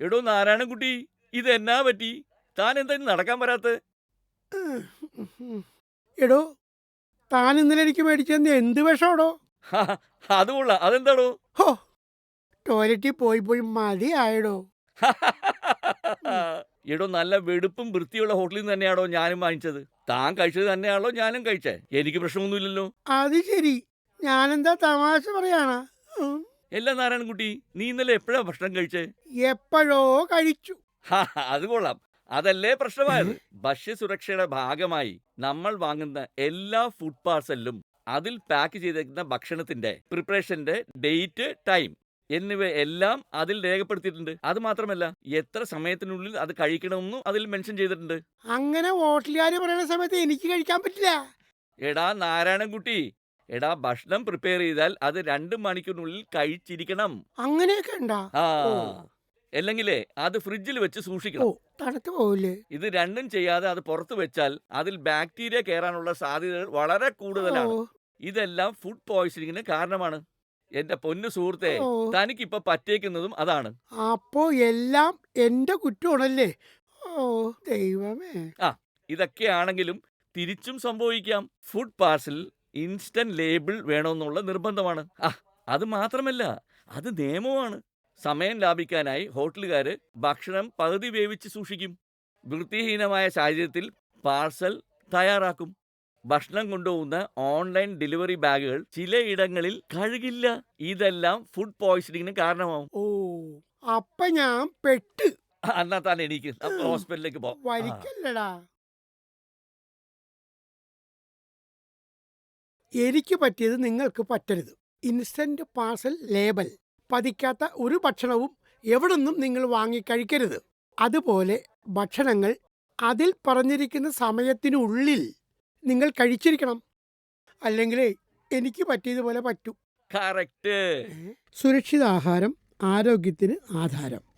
എടോ നാരായണൻകുട്ടി ഇത് എന്നാ പറ്റി? താൻ എന്തായാലും നടക്കാൻ വരാത്ത എടോ താൻ ഇന്നലെ എനിക്ക് മേടിച്ചെന്ന് എന്ത് വിഷമാടോ? അത് കൊള്ളാം. അതെന്താടോ? ഹോ ടോയ്ലറ്റിൽ പോയി പോയി മതിയായടോ. എടോ നല്ല വെടുപ്പും വൃത്തിയുള്ള ഹോട്ടലിൽ നിന്ന് തന്നെയാണോ ഞാനും വാങ്ങിച്ചത്. താൻ കഴിച്ചത് തന്നെയാണല്ലോ ഞാനും കഴിച്ചേ. എനിക്ക് പ്രശ്നമൊന്നുമില്ലല്ലോ. അത് ശരി. ഞാനെന്താ തമാശ പറയാനാ. എല്ലാ നാരായണൻകുട്ടി നീ ഇന്നലെ എപ്പോഴാ ഭക്ഷണം കഴിച്ചേ? എപ്പോഴോ കഴിച്ചു. അത് കൊള്ളാം. അതല്ലേ പ്രശ്നമായത്? ഭക്ഷ്യസുരക്ഷയുടെ ഭാഗമായി നമ്മൾ വാങ്ങുന്ന എല്ലാ ഫുഡ് പാർസലിലും അതിൽ പാക്ക് ചെയ്തിരിക്കുന്ന ഭക്ഷണത്തിന്റെ പ്രിപ്പറേഷന്റെ ഡേറ്റ് ടൈം എന്നിവ എല്ലാം അതിൽ രേഖപ്പെടുത്തിയിട്ടുണ്ട്. അത് മാത്രമല്ല എത്ര സമയത്തിനുള്ളിൽ അത് കഴിക്കണമെന്നും അതിൽ മെൻഷൻ ചെയ്തിട്ടുണ്ട്. അങ്ങനെ ഹോട്ടലുകാർ പറയുന്ന സമയത്ത് എനിക്ക് കഴിക്കാൻ പറ്റില്ല. എടാ നാരായണൻകുട്ടി എടാ ഭക്ഷണം പ്രിപ്പയർ ചെയ്താൽ അത് രണ്ട് മണിക്കൂറിനുള്ളിൽ കഴിച്ചിരിക്കണം. അങ്ങനെയൊക്കെ ഉണ്ടാ? ആ. അല്ലെങ്കിലേ അത് ഫ്രിഡ്ജിൽ വെച്ച് ഓ സൂക്ഷിക്കണം തണുത്ത് പോവില്ലേ? ഇത് രണ്ടും ചെയ്യാതെ അത് പുറത്ത് വെച്ചാൽ അതിൽ ബാക്ടീരിയ കയറാനുള്ള സാധ്യതകൾ വളരെ കൂടുതലാണ്. ഓ, ഇതെല്ലാം ഫുഡ് പോയ്സണിങ്ങിന് കാരണമാണ്. എന്റെ പൊന്നു സുഹൃത്തെ തനിക്ക് ഇപ്പൊ പറ്റേക്കുന്നതും അതാണ്. അപ്പോ എല്ലാം എന്റെ കുറ്റമാണല്ലേ? ഓ ദൈവമേ. ഇതൊക്കെയാണെങ്കിലും തിരിച്ചും സംഭവിക്കാം. ഫുഡ് പാർസൽ ഇൻസ്റ്റന്റ് ലേബിൾ വേണമെന്നുള്ള നിർബന്ധമാണ്. ആ അത് മാത്രമല്ല അത് നിയമമാണ് സമയം ലാഭിക്കാനായി ഹോട്ടലുകാർ ഭക്ഷണം പകുതി വേവിച്ച് സൂക്ഷിക്കും. വൃത്തിഹീനമായ സാഹചര്യത്തിൽ പാർസൽ തയ്യാറാക്കും. ഭക്ഷണം കൊണ്ടുപോകുന്ന ഓൺലൈൻ ഡെലിവറി ബാഗുകൾ ചിലയിടങ്ങളിൽ കഴുകില്ല. ഇതെല്ലാം ഫുഡ് പോയ്സണിങ്ങിന് കാരണമാവും. ഓ അപ്പൊ ഞാൻ പെട്ട്. അന്നാ എന്നാ താൻ എനിക്ക് ഹോസ്പിറ്റലിലേക്ക് പോവാം വലിക്കല്ലടാ. എനിക്ക് പറ്റിയത് നിങ്ങൾക്ക് പറ്റരുത്. Instant parcel label. പതിക്കാത്ത ഒരു ഭക്ഷണവും എവിടുന്നും നിങ്ങൾ വാങ്ങി കഴിക്കരുത്. അതുപോലെ ഭക്ഷണങ്ങൾ അതിൽ പറഞ്ഞിരിക്കുന്ന സമയത്തിനുള്ളിൽ നിങ്ങൾ കഴിച്ചിരിക്കണം. അല്ലെങ്കിൽ എനിക്ക് പറ്റിയതുപോലെ പറ്റൂ. കറക്റ്റ്. സുരക്ഷിത ആഹാരം ആരോഗ്യത്തിന് ആധാരം.